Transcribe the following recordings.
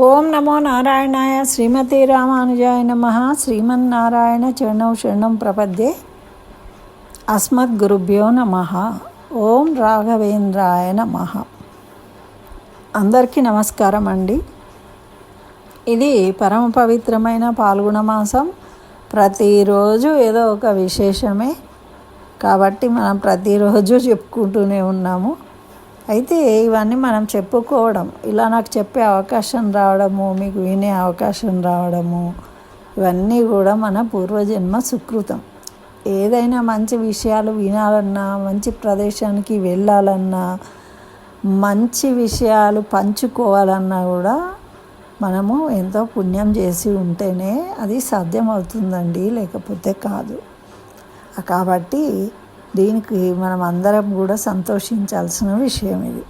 ఓం నమో నారాయణాయ శ్రీమతి రామానుజాయ నమ. శ్రీమన్నారాయణ చరణం శరణం ప్రపద్యే. అస్మద్గురుభ్యో నమ. ఓం రాఘవేంద్రాయ నమ. అందరికీ నమస్కారం అండి. ఇది పరమ పవిత్రమైన పాల్గొన మాసం. ప్రతిరోజు ఏదో ఒక విశేషమే. కాబట్టి మనం ప్రతిరోజు చెప్పుకుంటూనే ఉన్నాము. అయితే ఇవన్నీ మనం చెప్పుకోవడం. ఇలా నాకు చెప్పే అవకాశం రావడము మీకు వినే అవకాశం రావడము ఇవన్నీ కూడా మన పూర్వజన్మ సుకృతం. ఏదైనా మంచి విషయాలు వినాలన్నా మంచి ప్రదేశానికి వెళ్ళాలన్నా మంచి విషయాలు పంచుకోవాలన్నా కూడా మనము ఎంతో పుణ్యం చేసి ఉంటేనే అది సాధ్యమవుతుందండి లేకపోతే కాదు. కాబట్టి దీనికి మనం అందరం కూడా సంతోషించాల్సిన విషయం ఇది.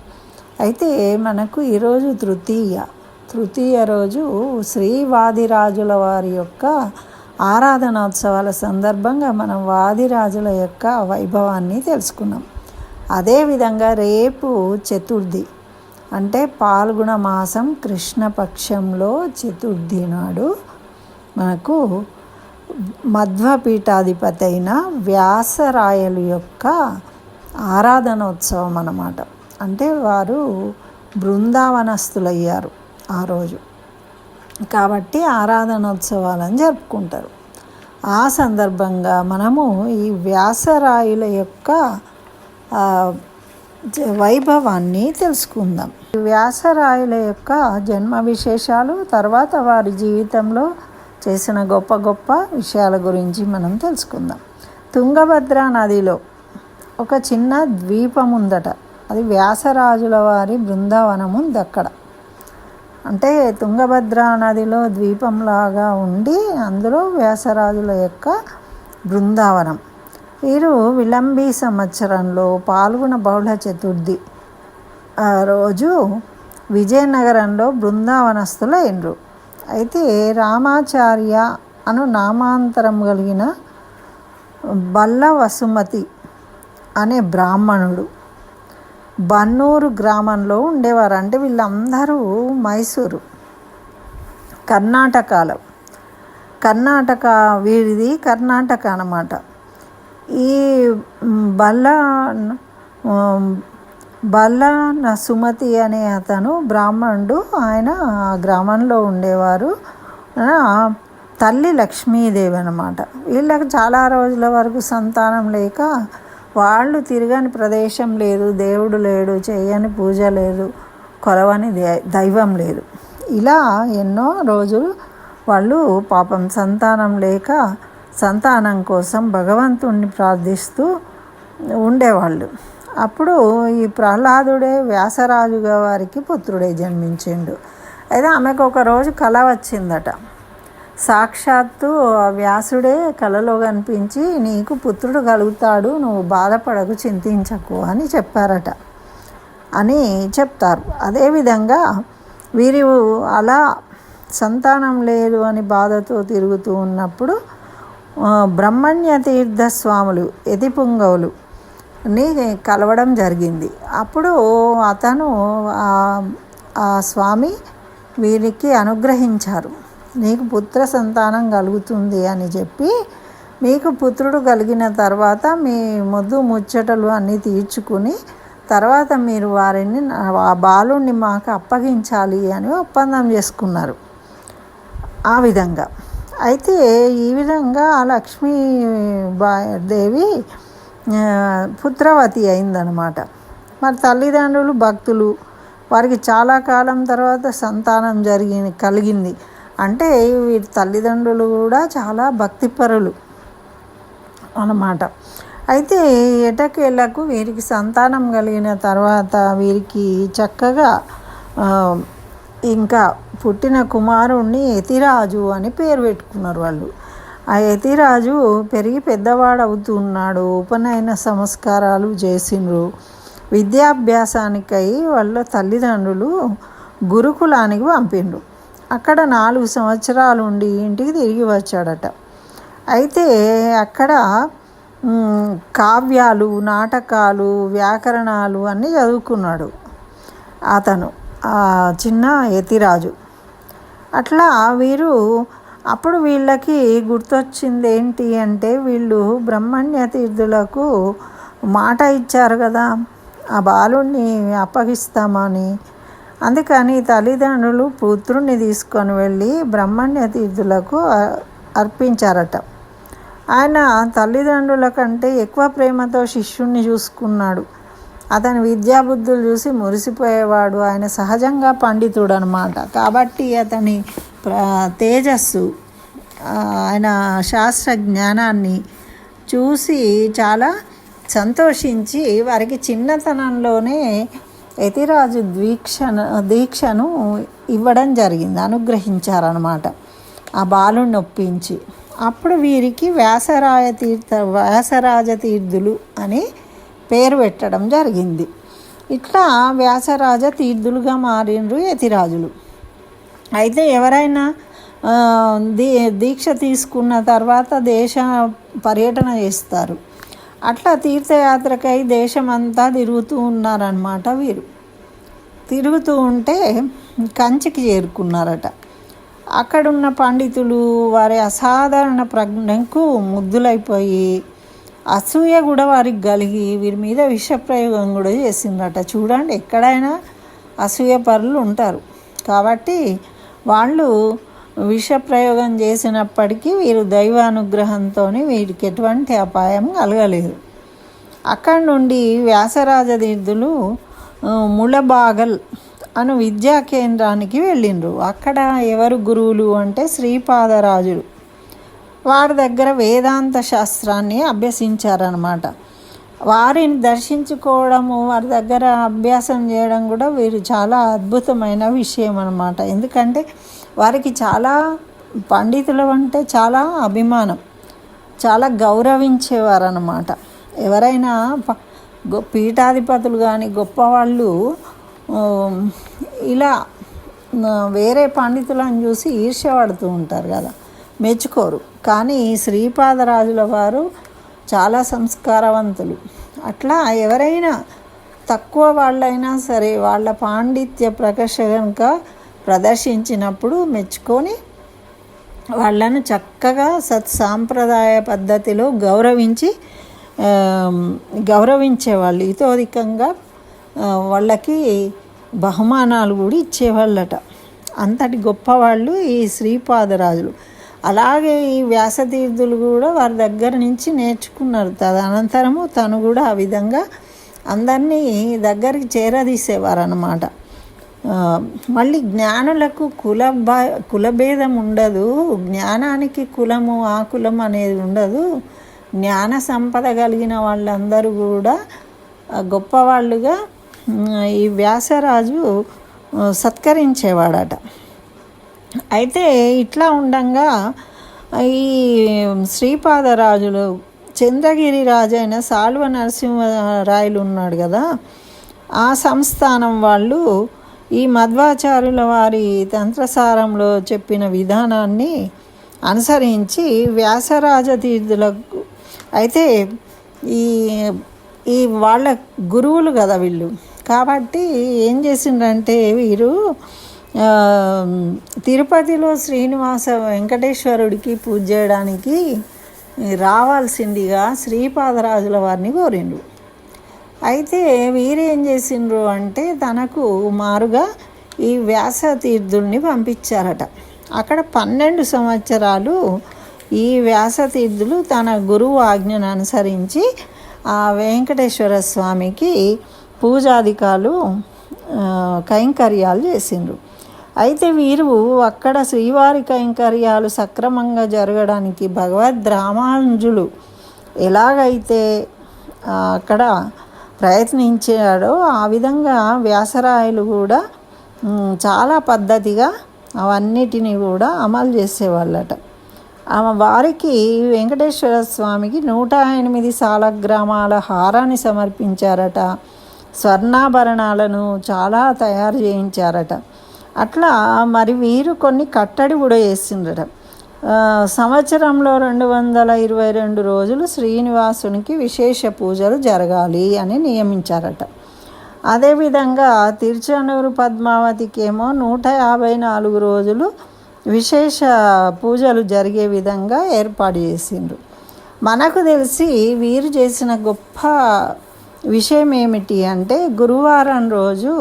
అయితే మనకు ఈరోజు తృతీయ. తృతీయ రోజు శ్రీవాదిరాజుల వారి యొక్క ఆరాధనోత్సవాల సందర్భంగా మనం వాదిరాజుల యొక్క వైభవాన్ని తెలుసుకున్నాం. అదేవిధంగా రేపు చతుర్థి. అంటే పాల్గొన మాసం కృష్ణపక్షంలో చతుర్థి నాడు మనకు మధ్వపీఠాధిపతి అయిన వ్యాసరాయలు యొక్క ఆరాధనోత్సవం అన్నమాట. అంటే వారు బృందావనస్తులయ్యారు ఆ రోజు. కాబట్టి ఆరాధనోత్సవాలను జరుపుకుంటారు. ఆ సందర్భంగా మనము ఈ వ్యాసరాయుల యొక్క వైభవాన్ని తెలుసుకుందాం. వ్యాసరాయుల యొక్క జన్మ విశేషాలు తర్వాత వారి జీవితంలో చేసిన గొప్ప గొప్ప విషయాల గురించి మనం తెలుసుకుందాం. తుంగభద్ర నదిలో ఒక చిన్న ద్వీపం ఉందట. అది వ్యాసరాజుల వారి బృందావనం ఉంది అక్కడ. అంటే తుంగభద్ర నదిలో ద్వీపంలాగా ఉండి అందులో వ్యాసరాజుల యొక్క బృందావనం. వీరు విలంబి సంవత్సరంలో పాల్గొన బహుళ చతుర్థి రోజు విజయనగరంలో బృందావనస్తులైనరు అయితే రామాచార్య అను నామాంతరం కలిగిన బల్ల వసుమతి అనే బ్రాహ్మణుడు. బన్నూరు గ్రామంలో ఉండేవారు అంటే వీళ్ళందరూ మైసూరు. కర్ణాటకలో. కర్ణాటక వీరిది కర్ణాటక అన్నమాట. ఈ బల్ల బల్ల సుమతి అనే అతను బ్రాహ్మణుడు. ఆయన గ్రామంలో ఉండేవారు. తల్లి లక్ష్మీదేవి అనమాట వీళ్ళకి చాలా రోజుల వరకు సంతానం లేక వాళ్ళు తిరగని ప్రదేశం లేదు. దేవుడు లేడు చేయని పూజ లేదు కొలవని దైవం లేదు. ఇలా ఎన్నో రోజులు వాళ్ళు పాపం సంతానం లేక సంతానం కోసం భగవంతుణ్ణి ప్రార్థిస్తూ ఉండేవాళ్ళు. అప్పుడు ఈ ప్రహ్లాదుడే వ్యాసరాజుగా వారికి పుత్రుడే జన్మించిండు. అయితే ఆమెకు ఒక రోజు కళ వచ్చిందట. సాక్షాత్తు వ్యాసుడే కళలో కనిపించి నీకు పుత్రుడు కలుగుతాడు నువ్వు బాధపడకు చింతించకు అని చెప్పారట. అని చెప్తారు. అదేవిధంగా వీరి అలా సంతానం లేదు అని బాధతో తిరుగుతూ ఉన్నప్పుడు బ్రహ్మణ్య తీర్థస్వాములు ఎతిపుంగవులు ఎదిపుంగవులు ని కలవడం జరిగింది. అప్పుడు అతను ఆ స్వామి వీరికి అనుగ్రహించారు. నీకు పుత్ర సంతానం కలుగుతుంది అని చెప్పి మీకు పుత్రుడు కలిగిన తర్వాత మీ ముద్దు ముచ్చటలు అన్నీ తీర్చుకుని తర్వాత మీరు వారిని ఆ బాలుని మాకు అప్పగించాలి అని ఒప్పందం చేసుకున్నారు. ఆ విధంగా. అయితే ఈ విధంగా లక్ష్మీ దేవి పుత్రవతి అయిందనమాట మరి తల్లిదండ్రులు భక్తులు వారికి చాలా కాలం తర్వాత సంతానం జరిగి కలిగింది. అంటే వీరి తల్లిదండ్రులు కూడా చాలా భక్తిపరులు అన్నమాట. అయితే ఎటకేళ్ళకు వీరికి సంతానం కలిగిన తర్వాత వీరికి చక్కగా ఇంకా పుట్టిన కుమారుణ్ణి యతిరాజు అని పేరు పెట్టుకున్నారు వాళ్ళు. ఆ యతిరాజు పెరిగి పెద్దవాడు అవుతున్నాడు ఉపనయన సంస్కారాలు చేసిండ్రు. విద్యాభ్యాసానికై వాళ్ళ తల్లిదండ్రులు గురుకులానికి పంపిండ్రు. అక్కడ నాలుగు సంవత్సరాలు ఉండి ఇంటికి తిరిగి వచ్చాడట. అయితే అక్కడ కావ్యాలు నాటకాలు వ్యాకరణాలు అన్నీ చదువుకున్నాడు అతను చిన్న యతిరాజు. అట్లా వీరు అప్పుడు వీళ్ళకి గుర్తొచ్చింది ఏంటి అంటే వీళ్ళు బ్రహ్మణ్య తీర్థులకు మాట ఇచ్చారు కదా ఆ బాలుణ్ణి అప్పగిస్తామని. అందుకని తల్లిదండ్రులు పుత్రుణ్ణి తీసుకొని వెళ్ళి బ్రహ్మణ్య తీర్థులకు అర్పించారట. ఆయన తల్లిదండ్రుల కంటే ఎక్కువ ప్రేమతో శిష్యుణ్ణి చూసుకున్నాడు. అతని విద్యాబుద్ధులు చూసి మురిసిపోయేవాడు. ఆయన సహజంగా పండితుడు అనమాట కాబట్టి అతని తేజస్సు ఆయన శాస్త్ర జ్ఞానాన్ని చూసి చాలా సంతోషించి వారికి చిన్నతనంలోనే యతిరాజు దీక్షను దీక్షను ఇవ్వడం జరిగింది అనుగ్రహించారనమాట ఆ బాలు నొప్పించి అప్పుడు వీరికి వ్యాసరాయ తీర్థ వ్యాసరాజ తీర్థులు అని పేరు పెట్టడం జరిగింది. ఇట్లా వ్యాసరాజ తీర్థులుగా మారిండ్రు యతిరాజులు. అయితే ఎవరైనా దీ దీక్ష తీసుకున్న తర్వాత దేశ పర్యటన చేస్తారు. అట్లా తీర్థయాత్రకై దేశమంతా తిరుగుతూ ఉన్నారనమాట వీరు. తిరుగుతూ ఉంటే కంచికి చేరుకున్నారట. అక్కడున్న పండితులు వారి అసాధారణ ప్రజ్ఞకు ముద్దులైపోయి అసూయ కూడా వారికి కలిగి వీరి మీద విషప్రయోగం కూడా చేసిందట. చూడండి ఎక్కడైనా అసూయ పరులు ఉంటారు. కాబట్టి వాళ్ళు విషప్రయోగం చేసినప్పటికీ వీరు దైవానుగ్రహంతో వీరికి ఎటువంటి అపాయం కలగలేదు. అక్కడి నుండి వ్యాసరాజతీర్థులు ముళబాగల్ అను విద్యా కేంద్రానికి వెళ్ళిండ్రు. అక్కడ ఎవరు గురువులు అంటే శ్రీపాదరాజులు. వారి దగ్గర వేదాంత శాస్త్రాన్ని అభ్యసించారనమాట వారిని దర్శించుకోవడము వారి దగ్గర అభ్యాసం చేయడం కూడా వీరు చాలా అద్భుతమైన విషయం అనమాట ఎందుకంటే వారికి చాలా పండితులు అంటే చాలా అభిమానం చాలా గౌరవించేవారు అనమాట ఎవరైనా పీఠాధిపతులు కానీ గొప్పవాళ్ళు ఇలా వేరే పండితులను చూసి ఈర్ష్యపడుతూ ఉంటారు కదా మెచ్చుకోరు. కానీ శ్రీపాదరాజుల వారు చాలా సంస్కారవంతులు. అట్లా ఎవరైనా తక్కువ వాళ్ళైనా సరే వాళ్ళ పాండిత్య ప్రకర్షక ప్రదర్శించినప్పుడు మెచ్చుకొని వాళ్ళను చక్కగా సత్సాంప్రదాయ పద్ధతిలో గౌరవించి గౌరవించేవాళ్ళు. ఇతోధికంగా వాళ్ళకి బహుమానాలు కూడా ఇచ్చేవాళ్ళట. అంతటి గొప్పవాళ్ళు ఈ శ్రీపాదరాజులు. అలాగే ఈ వ్యాసతీర్థులు కూడా వారి దగ్గర నుంచి నేర్చుకున్నారు. తదనంతరము తను కూడా ఆ విధంగా అందరినీ దగ్గరికి చేరదీసేవారు అన్నమాట మళ్ళీ జ్ఞానులకు కుల కులభేదం ఉండదు. జ్ఞానానికి కులము ఆ కులం అనేది ఉండదు. జ్ఞాన సంపద కలిగిన వాళ్ళందరూ కూడా గొప్పవాళ్ళుగా ఈ వ్యాసరాజు సత్కరించేవాడట. అయితే ఇట్లా ఉండంగా ఈ శ్రీపాదరాజులు చంద్రగిరి రాజు అయిన సాల్వ నరసింహరాయలు ఉన్నాడు కదా ఆ సంస్థానం వాళ్ళు ఈ మధ్వాచార్యుల వారి తంత్రసారంలో చెప్పిన విధానాన్ని అనుసరించి వ్యాసరాజ తీర్థులకు అయితే ఈ ఈ వాళ్ళ గురువులు కదా వీళ్ళు. కాబట్టి ఏం చేసిండ్రంటే వీరు తిరుపతిలో శ్రీనివాస వెంకటేశ్వరుడికి పూజ చేయడానికి రావాల్సిందిగా శ్రీపాదరాజుల వారిని కోరిండ్రు. అయితే వీరేం చేసిండ్రు అంటే తనకు మారుగా ఈ వ్యాస తీర్థుల్ని పంపించారట. అక్కడ పన్నెండు సంవత్సరాలు ఈ వ్యాస తీర్థులు తన గురువు ఆజ్ఞను అనుసరించి ఆ వెంకటేశ్వర స్వామికి పూజాధికాలు కైంకర్యాలు చేసిండ్రు. అయితే వీరు అక్కడ శ్రీవారి కైంకర్యాలు సక్రమంగా జరగడానికి భగవద్ రామానుజులు ఎలాగైతే అక్కడ ప్రయత్నించాడో ఆ విధంగా వ్యాసరాయలు కూడా చాలా పద్ధతిగా అవన్నిటిని కూడా అమలు చేసేవాళ్ళట. ఆమె వారికి వెంకటేశ్వర స్వామికి నూట ఎనిమిది సాలగ్రామాల హారాన్ని సమర్పించారట. స్వర్ణాభరణాలను చాలా తయారు చేయించారట. అట్లా మరి వీరు కొన్ని కట్టడి కూడా వేసిండ్రట సంవత్సరంలో రెండు వందల ఇరవై రెండు రోజులు శ్రీనివాసునికి విశేష పూజలు జరగాలి అని నియమించారట. అదేవిధంగా తిరుచానూరు పద్మావతికేమో నూట యాభై నాలుగు రోజులు విశేష పూజలు జరిగే విధంగా ఏర్పాటు చేసిండ్రు. మనకు తెలిసి వీరు చేసిన గొప్ప విషయం ఏమిటి అంటే గురువారం రోజు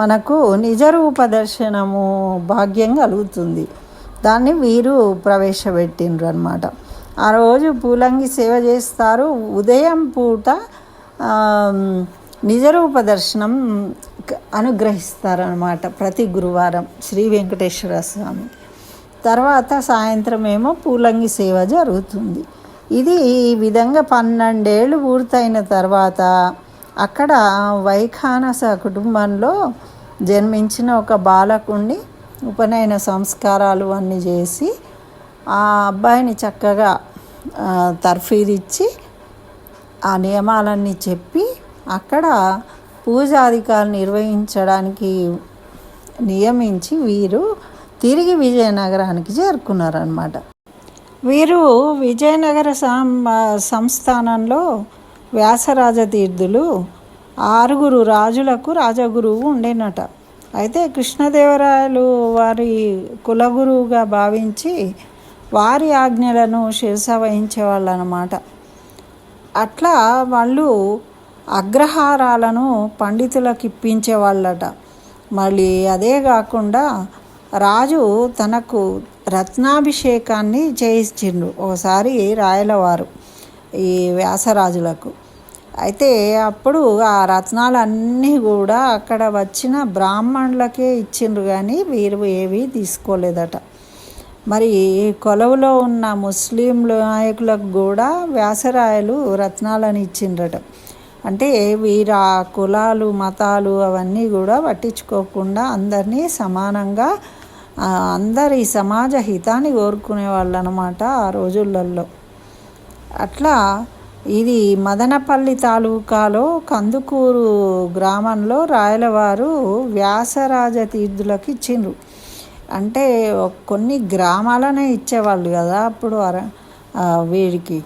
మనకు నిజరూప దర్శనము భాగ్యం కలుగుతుంది. దాన్ని వీరు ప్రవేశపెట్టిండ్రు అనమాట ఆ రోజు పూలంగి సేవ చేస్తారు. ఉదయం పూట నిజరూప దర్శనం అనుగ్రహిస్తారనమాట ప్రతి గురువారం శ్రీ వెంకటేశ్వర స్వామి. తర్వాత సాయంత్రం ఏమో పూలంగి సేవ జరుగుతుంది. ఇది ఈ విధంగా పన్నెండేళ్ళు పూర్తయిన తర్వాత అక్కడ వైఖానస కుటుంబంలో జన్మించిన ఒక బాలకుణ్ణి ఉపనయన సంస్కారాలు అన్నీ చేసి ఆ అబ్బాయిని చక్కగా తర్ఫీదిచ్చి ఆ నియమాలన్నీ చెప్పి అక్కడ పూజాధికారులు నిర్వహించడానికి నియమించి వీరు తిరిగి విజయనగరానికి చేరుకున్నారనమాట వీరు విజయనగర సం సంస్థానంలో వ్యాసరాజతీర్థులు ఆరుగురు రాజులకు రాజగురువు ఉండేనట. అయితే కృష్ణదేవరాయలు వారి కులగురువుగా భావించి వారి ఆజ్ఞలను శిరస వహించేవాళ్ళు అనమాట అట్లా వాళ్ళు అగ్రహారాలను పండితులకు ఇప్పించేవాళ్ళట మళ్ళీ అదే కాకుండా రాజు తనకు రత్నాభిషేకాన్ని చేయించిండు. ఒకసారి రాయలవారు. ఈ వ్యాసరాజులకు. అయితే అప్పుడు ఆ రత్నాలన్నీ కూడా అక్కడ వచ్చిన బ్రాహ్మణులకే ఇచ్చిండ్రు కానీ వీరు ఏవి తీసుకోలేదట. మరి కొలవులో ఉన్న ముస్లిం నాయకులకు కూడా వ్యాసరాయలు రత్నాలను ఇచ్చిండ్రట. అంటే వీరు ఆ కులాలు మతాలు అవన్నీ కూడా పట్టించుకోకుండా అందరినీ సమానంగా అందరి సమాజ హితాన్ని కోరుకునే వాళ్ళు అనమాట ఆ రోజులలో. అట్లా ఇది మదనపల్లి తాలూకాలో కందుకూరు గ్రామంలో రాయలవారు వ్యాసరాజ తీర్థులకు ఇచ్చిండ్రు. అంటే కొన్ని గ్రామాలనే ఇచ్చేవాళ్ళు కదా అప్పుడు అర- వీడికి.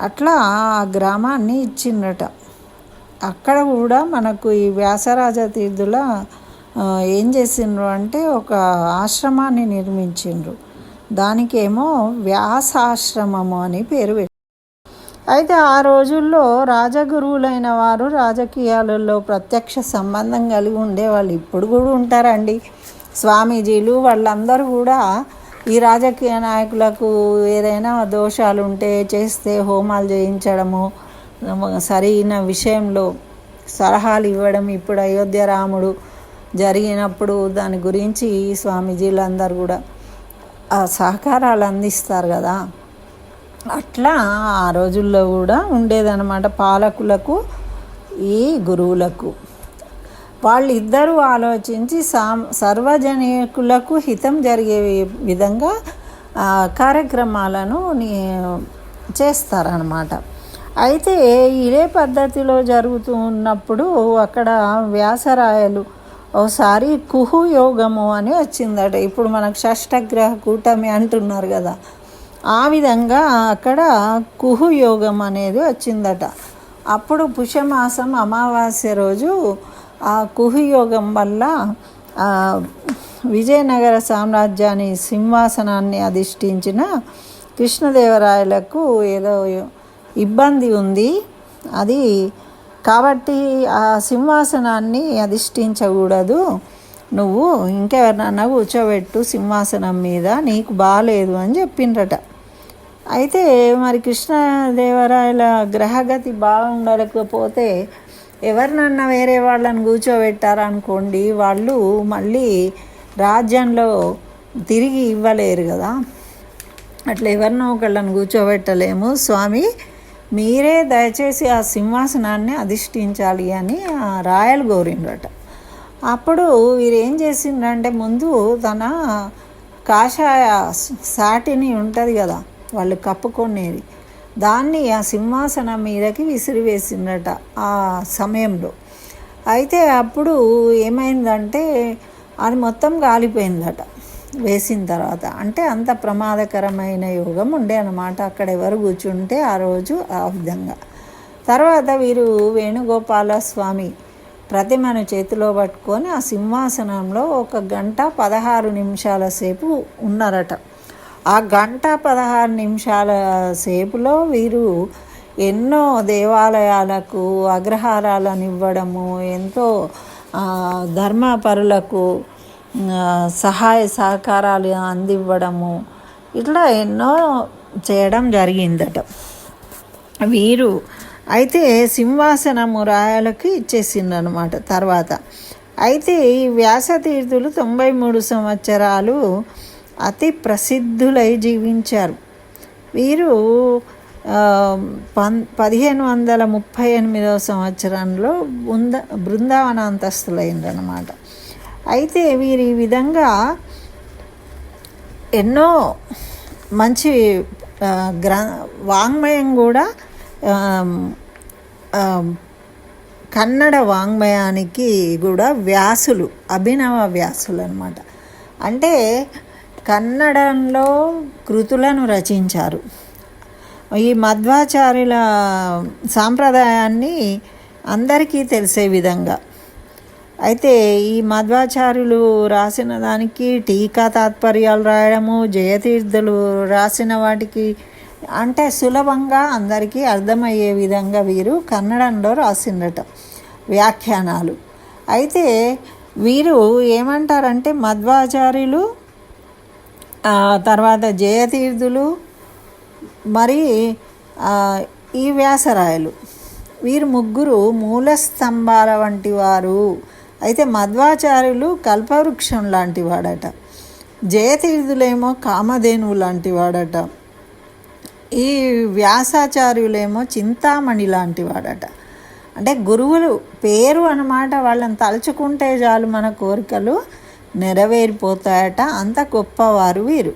అట్లా ఆ గ్రామాన్ని ఇచ్చిండ్రట. అక్కడ కూడా మనకు ఈ వ్యాసరాజ తీర్థుల ఏం చేసిండ్రు అంటే ఒక ఆశ్రమాన్ని నిర్మించిండ్రు. దానికేమో వ్యాసాశ్రమము అని పేరు పెట్టి అయితే ఆ రోజుల్లో రాజగురువులైన వారు రాజకీయాలలో ప్రత్యక్ష సంబంధం కలిగి ఉండేవాళ్ళు ఇప్పుడు కూడా ఉంటారండి. స్వామీజీలు వాళ్ళందరూ కూడా ఈ రాజకీయ నాయకులకు ఏదైనా దోషాలు ఉంటే చేస్తే హోమాలు చేయించడము సరైన విషయంలో సలహాలు ఇవ్వడం. ఇప్పుడు అయోధ్య రాముడు జరిగినప్పుడు దాని గురించి స్వామీజీలందరూ కూడా ఆ సహకారాలు అందిస్తారు కదా. అట్లా ఆ రోజుల్లో కూడా ఉండేదన్నమాట పాలకులకు ఈ గురువులకు. వాళ్ళిద్దరూ ఆలోచించి సా సర్వజనీకులకు హితం జరిగే విధంగా ఆ, కార్యక్రమాలను చేస్తారనమాట అయితే ఇదే పద్ధతిలో జరుగుతూ ఉన్నప్పుడు అక్కడ వ్యాసరాయలు ఒకసారి కుహు యోగము అని వచ్చిందట. ఇప్పుడు మనకు షష్టగ్రహ కూటమి అంటున్నారు కదా. ఆ విధంగా అక్కడ కుహు యోగం అనేది వచ్చిందట. అప్పుడు పుష్యమాసం అమావాస్య రోజు ఆ కుహు యోగం వల్ల విజయనగర సామ్రాజ్యాన్ని సింహాసనాన్ని అధిష్ఠించిన కృష్ణదేవరాయలకు ఏదో ఇబ్బంది ఉంది. అది కాబట్టి ఆ సింహాసనాన్ని అధిష్ఠించకూడదు. నువ్వు ఇంకెవరినన్నా కూర్చోబెట్టు సింహాసనం మీద నీకు బాగాలేదు అని చెప్పిండ్రట. అయితే మరి కృష్ణదేవరాయల గ్రహగతి బాగుండకపోతే ఎవరినన్నా వేరే వాళ్ళని కూర్చోబెట్టారనుకోండి వాళ్ళు మళ్ళీ రాజ్యంలో తిరిగి ఇవ్వలేరు కదా. అట్లా ఎవరినో ఒకళ్ళని కూర్చోబెట్టలేము. స్వామి మీరే దయచేసి ఆ సింహాసనాన్ని అధిష్ఠించాలి అని ఆ రాయలు కోరిండ్రట. అప్పుడు వీరు ఏం చేసిండ్రంటే ముందు తన కాషాయ సాటిని ఉంటుంది కదా వాళ్ళు కప్పుకొనేది. దాన్ని ఆ సింహాసనం మీదకి విసిరివేసిందట ఆ సమయంలో. అయితే అప్పుడు ఏమైందంటే అది మొత్తం కాలిపోయిందట వేసిన తర్వాత. అంటే అంత ప్రమాదకరమైన యోగం ఉండే అనమాట అక్కడ ఎవరు కూర్చుంటే ఆ రోజు ఆ విధంగా. తర్వాత వీరు వేణుగోపాల స్వామి ప్రతిమను చేతిలో పట్టుకొని ఆ సింహాసనంలో ఒక గంట పదహారు నిమిషాల సేపు ఉన్నారట. ఆ గంట పదహారు నిమిషాల సేపులో వీరు ఎన్నో దేవాలయాలకు అగ్రహారాలను ఇవ్వడము ఎంతో ధర్మపరులకు సహాయ సహకారాలు అందివ్వడము ఇట్లా ఎన్నో చేయడం జరిగిందట. వీరు అయితే సింహాసనము రాయలకి ఇచ్చేసిందనమాట తర్వాత. అయితే ఈ వ్యాసతీర్థులు తొంభై మూడు సంవత్సరాలు అతి ప్రసిద్ధులై జీవించారు. వీరు పన్ పదిహేను వందల ముప్పై ఎనిమిదవ సంవత్సరంలో బృంద బృందావన అంతస్తులైందనమాట అయితే వీరు ఈ విధంగా ఎన్నో మంచి గ్ర వాంగ్మయం కూడా కన్నడ వాంగ్మయానికి కూడా వ్యాసులు అభినవ వ్యాసులు అనమాట అంటే కన్నడంలో కృతులను రచించారు. ఈ మధ్వాచార్యుల సాంప్రదాయాన్ని అందరికీ తెలిసే విధంగా. అయితే ఈ మధ్వాచార్యులు రాసిన దానికి టీకా తాత్పర్యాలు రాయడము జయతీర్థులు రాసిన వాటికి అంటే సులభంగా అందరికీ అర్థమయ్యే విధంగా వీరు కన్నడంలో రాసిండట వ్యాఖ్యానాలు. అయితే వీరు ఏమంటారంటే మధ్వాచార్యులు తర్వాత జయతీర్థులు మరి ఈ వ్యాసరాయలు. వీరు ముగ్గురు మూల స్తంభాల వంటి వారు. అయితే మధ్వాచార్యులు కల్పవృక్షం లాంటివాడట జయతీర్థులేమో కామధేనువు లాంటివాడట ఈ వ్యాసాచార్యులేమో చింతామణి లాంటివాడట అంటే గురువులు పేరు అన్నమాట వాళ్ళని తలుచుకుంటే చాలు మన కోరికలు. నెరవేరిపోతాయట. అంత గొప్పవారు వీరు.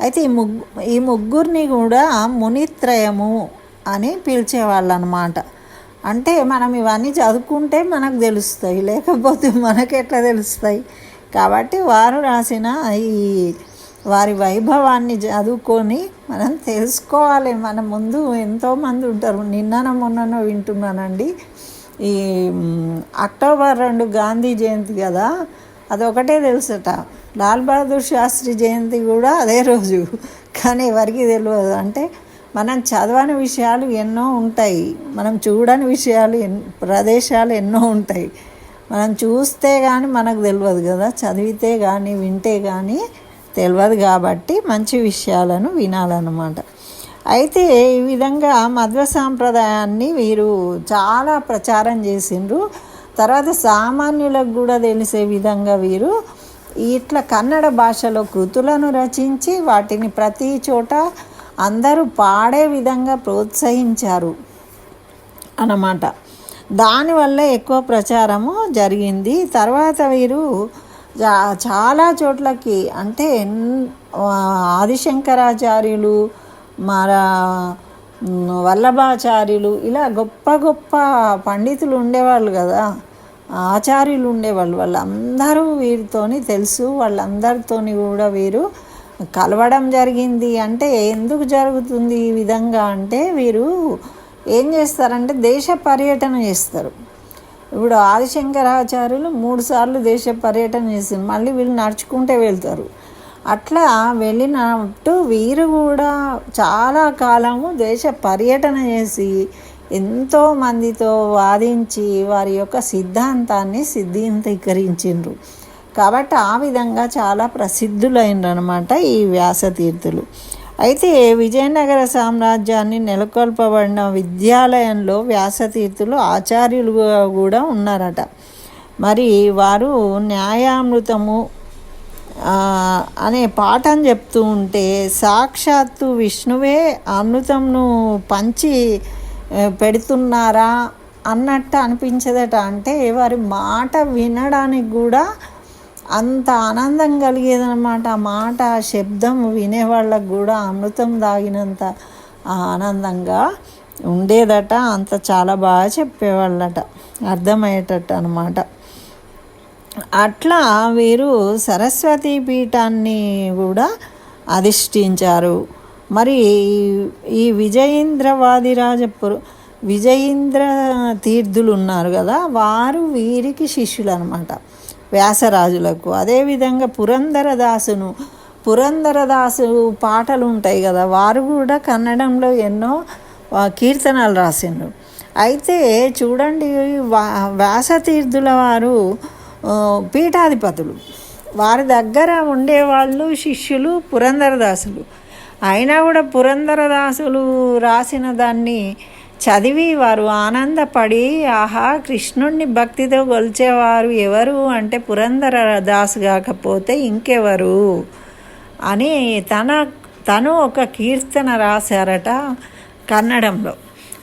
అయితే ఈ ముగ్గు ఈ ముగ్గురిని కూడా మునిత్రయము అని పిలిచేవాళ్ళు అనమాట అంటే మనం ఇవన్నీ చదువుకుంటే మనకు తెలుస్తాయి లేకపోతే మనకు ఎట్లా తెలుస్తాయి? కాబట్టి వారు రాసిన ఈ వారి వైభవాన్ని చదువుకొని మనం తెలుసుకోవాలి. మన ముందు ఎంతోమంది ఉంటారు. నిన్నన మొన్ననో వింటున్నానండి. ఈ అక్టోబర్ రెండు గాంధీ జయంతి కదా. అదొకటే తెలుసట. లాల్ బహదూర్ శాస్త్రి జయంతి కూడా అదే రోజు. కానీ ఎవరికి తెలియదు అంటే మనం చదవని విషయాలు ఎన్నో ఉంటాయి. మనం చూడని విషయాలు ఎన్ ప్రదేశాలు ఎన్నో ఉంటాయి. మనం చూస్తే కానీ మనకు తెలియదు కదా. చదివితే కానీ వింటే కానీ తెలియదు కాబట్టి మంచి విషయాలను వినాలన్నమాట. అయితే ఈ విధంగా మధ్వ సాంప్రదాయాన్ని వీరు చాలా ప్రచారం చేసిండ్రు. తర్వాత సామాన్యులకు కూడా తెలిసే విధంగా వీరు ఇట్లా కన్నడ భాషలో కృతులను రచించి వాటిని ప్రతి చోట అందరూ పాడే విధంగా ప్రోత్సహించారు అన్నమాట. దానివల్ల ఎక్కువ ప్రచారము జరిగింది. తర్వాత వీరు చాలా చోట్లకి అంటే ఆదిశంకరాచార్యులు మన వల్లభాచార్యులు ఇలా గొప్ప గొప్ప పండితులు ఉండేవాళ్ళు కదా. ఆచార్యులు ఉండేవాళ్ళు. వాళ్ళందరూ వీరితోని తెలుసు. వాళ్ళందరితోని కూడా వీరు కలవడం జరిగింది. అంటే ఎందుకు జరుగుతుంది ఈ విధంగా అంటే వీరు ఏం చేస్తారంటే దేశ పర్యటన చేస్తారు. ఇప్పుడు ఆదిశంకరాచార్యులు మూడు సార్లు దేశ పర్యటన చేసింది మళ్ళీ వీళ్ళు నడుచుకుంటే వెళ్తారు. అట్లా వెళ్ళినట్టు వీరు కూడా చాలా కాలము దేశ పర్యటన చేసి ఎంతో మందితో వాదించి వారి యొక్క సిద్ధాంతాన్ని సిద్ధాంతీకరించిండ్రు కాబట్టి ఆ విధంగా చాలా ప్రసిద్ధులైనరనమాట ఈ వ్యాసతీర్థులు అయితే విజయనగర సామ్రాజ్యాన్ని నెలకొల్పబడిన విద్యాలయంలో వ్యాసతీర్థులు ఆచార్యులుగా కూడా ఉన్నారట. మరి వారు న్యాయామృతము అనే పాఠం చెప్తూ ఉంటే సాక్షాత్తు విష్ణువే అమృతంను పంచి పెడుతున్నారా అన్నట్టు అనిపించదట. అంటే వారి మాట వినడానికి కూడా అంత ఆనందం కలిగేదనమాట ఆ మాట ఆ శబ్దం వినేవాళ్ళకు కూడా అమృతం తాగినంత ఆనందంగా ఉండేదట. అంత చాలా బాగా చెప్పేవాళ్ళట. అర్థమయ్యేటట్టు అనమాట అట్లా వీరు సరస్వతి పీఠాన్ని కూడా అధిష్ఠించారు. మరి ఈ విజయేంద్రవాదిరాజపురు విజయేంద్ర తీర్థులు ఉన్నారు కదా వారు వీరికి శిష్యులు అనమాట వ్యాసరాజులకు. అదేవిధంగా పురంధరదాసును పురంధరదాసు పాటలు ఉంటాయి కదా వారు కూడా కన్నడంలో ఎన్నో కీర్తనలు రాసిండ్రు. అయితే చూడండి వా వ్యాసతీర్థుల వారు పీఠాధిపతులు. వారి దగ్గర ఉండేవాళ్ళు శిష్యులు పురంధరదాసులు. అయినా కూడా పురంధరదాసులు రాసిన దాన్ని చదివి వారు ఆనందపడి ఆహా కృష్ణుణ్ణి భక్తితో కొలిచేవారు ఎవరు? అంటే పురంధరదాసు కాకపోతే ఇంకెవరు? అని తన తను ఒక కీర్తన రాశారట కన్నడంలో.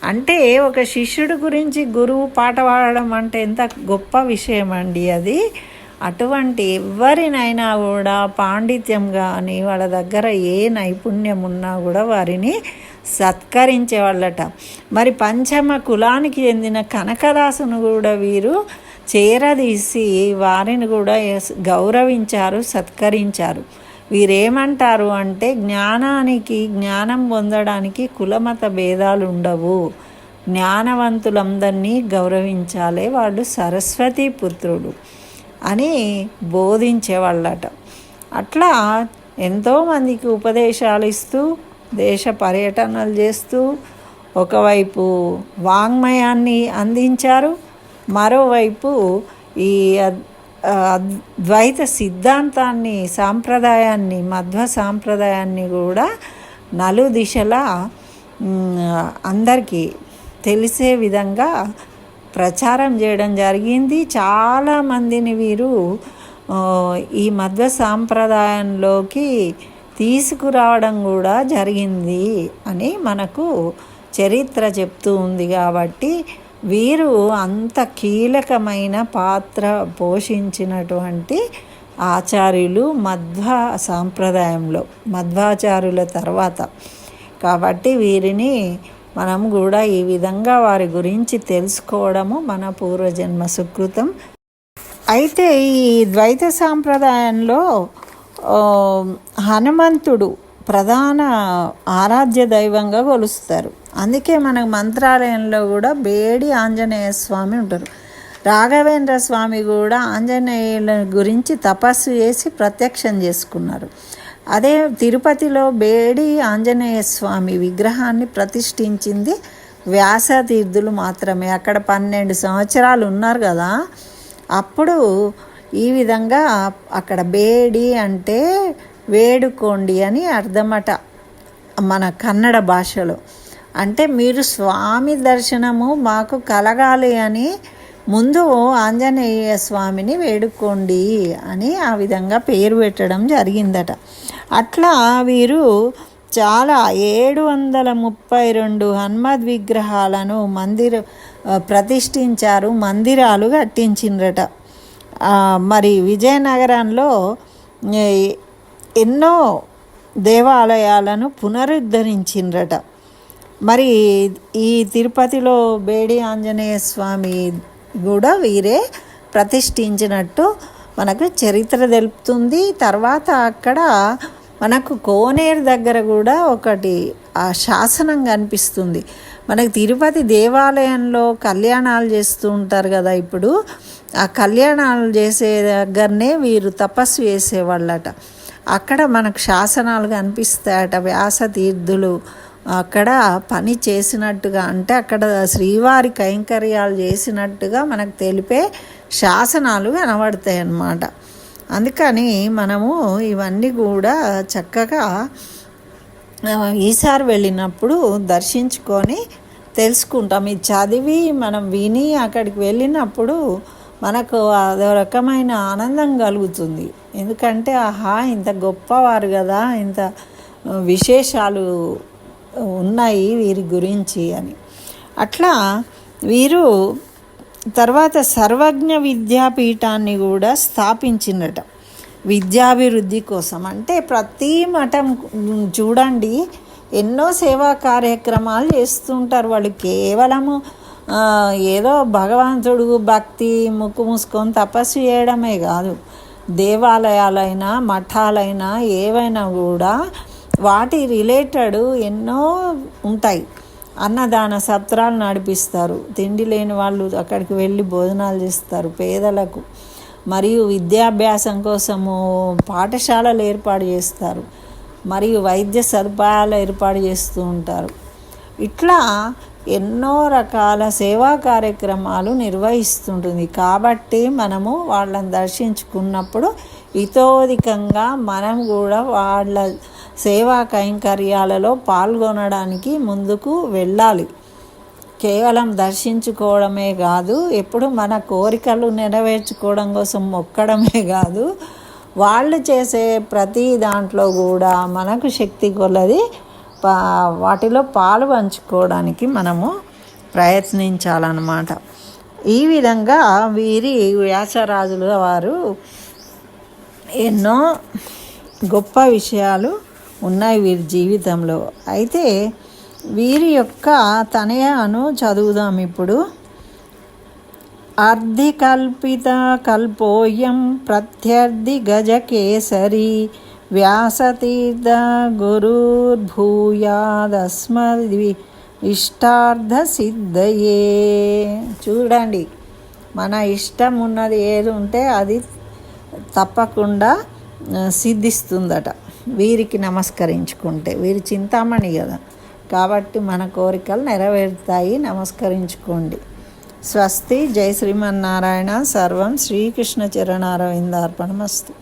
అంటే ఒక శిష్యుడి గురించి గురువు పాట పాడడం అంటే ఎంత గొప్ప విషయం అండి అది. అటువంటి ఎవరినైనా కూడా పాండిత్యం కానీ వాళ్ళ దగ్గర ఏ నైపుణ్యం ఉన్నా కూడా వారిని సత్కరించేవాళ్ళట మరి పంచమ కులానికి చెందిన కనకదాసును కూడా వీరు చేరదీసి వారిని కూడా గౌరవించారు సత్కరించారు. వీరేమంటారు అంటే జ్ఞానానికి జ్ఞానం పొందడానికి కులమత భేదాలు ఉండవు జ్ఞానవంతులందరినీ గౌరవించాలి వాళ్ళు సరస్వతి పుత్రుడు. అని బోధించేవాళ్ళట. అట్లా ఎంతోమందికి ఉపదేశాలు ఇస్తూ దేశ పర్యటనలు చేస్తూ ఒకవైపు వాంగ్మయాన్ని అందించారు మరోవైపు ఈ ద్వైత సిద్ధాంతాన్ని సాంప్రదాయాన్ని మధ్వ సాంప్రదాయాన్ని కూడా నలు దిశలా అందరికీ తెలిసే విధంగా ప్రచారం చేయడం జరిగింది. చాలామందిని వీరు ఈ మధ్వ సాంప్రదాయంలోకి తీసుకురావడం కూడా జరిగింది అని మనకు చరిత్ర చెప్తూ ఉంది కాబట్టి వీరు అంత కీలకమైన పాత్ర పోషించినటువంటి ఆచార్యులు మధ్వ సాంప్రదాయంలో మధ్వాచార్యుల తర్వాత. కాబట్టి వీరిని మనం కూడా ఈ విధంగా వారి గురించి తెలుసుకోవడము మన పూర్వజన్మ సుకృతం. అయితే ఈ ద్వైత సాంప్రదాయంలో హనుమంతుడు ప్రధాన ఆరాధ్య దైవంగా కొలుస్తారు. అందుకే మన మంత్రాలయంలో కూడా బేడి ఆంజనేయ స్వామి ఉంటారు. రాఘవేంద్ర స్వామి కూడా ఆంజనేయుల గురించి తపస్సు చేసి ప్రత్యక్షం చేసుకున్నారు. అదే తిరుపతిలో బేడి ఆంజనేయ స్వామి విగ్రహాన్ని ప్రతిష్ఠించింది వ్యాసతీర్థులు మాత్రమే. అక్కడ పన్నెండు సంవత్సరాలు ఉన్నారు కదా. అప్పుడు ఈ విధంగా అక్కడ బేడి అంటే వేడుకోండి అని అర్థమట మన కన్నడ భాషలో. అంటే మీరు స్వామి దర్శనము మాకు కలగాలి అని ముందు ఆంజనేయ స్వామిని వేడుకోండి అని ఆ విధంగా పేరు పెట్టడం జరిగిందట. అట్లా వీరు చాలా ఏడు వందల ముప్పై రెండు హనుమద్ విగ్రహాలను మందిర ప్రతిష్ఠించారు మందిరాలు కట్టించిండ్రట మరి విజయనగరంలో ఎన్నో దేవాలయాలను పునరుద్ధరించిండ్రట మరి ఈ తిరుపతిలో బేడి ఆంజనేయ స్వామి కూడా వీరే ప్రతిష్ఠించినట్టు మనకు చరిత్ర తెలుపుతుంది. తర్వాత అక్కడ మనకు కోనేరు దగ్గర కూడా ఒకటి ఆ శాసనం కనిపిస్తుంది. మనకు తిరుపతి దేవాలయంలో కళ్యాణాలు చేస్తూ ఉంటారు కదా ఇప్పుడు. ఆ కళ్యాణాలు చేసే దగ్గరనే వీరు తపస్సు చేసేవాళ్ళట. అక్కడ మనకు శాసనాలు కనిపిస్తాయట వ్యాస తీర్థులు. అక్కడ పని చేసినట్టుగా అంటే అక్కడ శ్రీవారి కైంకర్యాలు చేసినట్టుగా మనకు తెలిపే శాసనాలు కనబడతాయి అన్నమాట అందుకని మనము ఇవన్నీ కూడా చక్కగా ఈసారి వెళ్ళినప్పుడు దర్శించుకొని తెలుసుకుంటాం. ఇది చదివి మనం విని అక్కడికి వెళ్ళినప్పుడు మనకు అదో రకమైన ఆనందం కలుగుతుంది. ఎందుకంటే ఆహా ఇంత గొప్పవారు కదా ఇంత విశేషాలు ఉన్నాయి వీరి గురించి అని. అట్లా వీరు తర్వాత సర్వజ్ఞ విద్యాపీఠాన్ని కూడా స్థాపించినట. విద్యాభివృద్ధి కోసం. అంటే ప్రతి మఠం చూడండి ఎన్నో సేవా కార్యక్రమాలు చేస్తుంటారు వాళ్ళు. కేవలము ఏదో భగవంతుడు భక్తి ముక్కు మూసుకొని తపస్సు చేయడమే కాదు. దేవాలయాలైనా మఠాలైనా ఏవైనా కూడా వాటి రిలేటెడ్ ఎన్నో ఉంటాయి. అన్నదాన సత్రాలు నడిపిస్తారు. తిండి లేని వాళ్ళు అక్కడికి వెళ్ళి భోజనాలు చేస్తారు పేదలకు. మరియు విద్యాభ్యాసం కోసము పాఠశాలలు ఏర్పాటు చేస్తారు. మరియు వైద్య సదుపాయాలు ఏర్పాటు చేస్తూ ఉంటారు. ఇట్లా ఎన్నో రకాల సేవా కార్యక్రమాలు నిర్వహిస్తుంటుంది. కాబట్టి మనము వాళ్ళని దర్శించుకున్నప్పుడు ఇతోధికంగా మనం కూడా వాళ్ళ సేవా కైంకర్యాలలో పాల్గొనడానికి ముందుకు వెళ్ళాలి. కేవలం దర్శించుకోవడమే కాదు ఎప్పుడు మన కోరికలు నెరవేర్చుకోవడం కోసం మొక్కడమే కాదు వాళ్ళు చేసే ప్రతి దాంట్లో కూడా మనకు శక్తి కొలది పా వాటిలో పాలు పంచుకోవడానికి మనము ప్రయత్నించాలన్నమాట. ఈ విధంగా వీరి వ్యాసరాజుల వారు ఎన్నో గొప్ప విషయాలు ఉన్నాయి వీరి జీవితంలో. అయితే వీరి యొక్క తనయాను చదువుదాం ఇప్పుడు. అర్ధికల్పిత కల్పోయం ప్రత్యర్థి గజకేసరి వ్యాసతీర్థ గురుర్భూయాదస్మద్వి ఇష్టార్థ సిద్ధయే. చూడండి మన ఇష్టం ఉన్నది ఏది ఉంటే అది తప్పకుండా సిద్ధిస్తుందట. వీరికి నమస్కరించుకుంటే వీరి చింతామణి కదా. కాబట్టి మన కోరికలు నెరవేరుతాయి నమస్కరించుకోండి. స్వస్తి జై శ్రీమన్నారాయణ సర్వం శ్రీకృష్ణ చరణారవిందార్పణమస్తు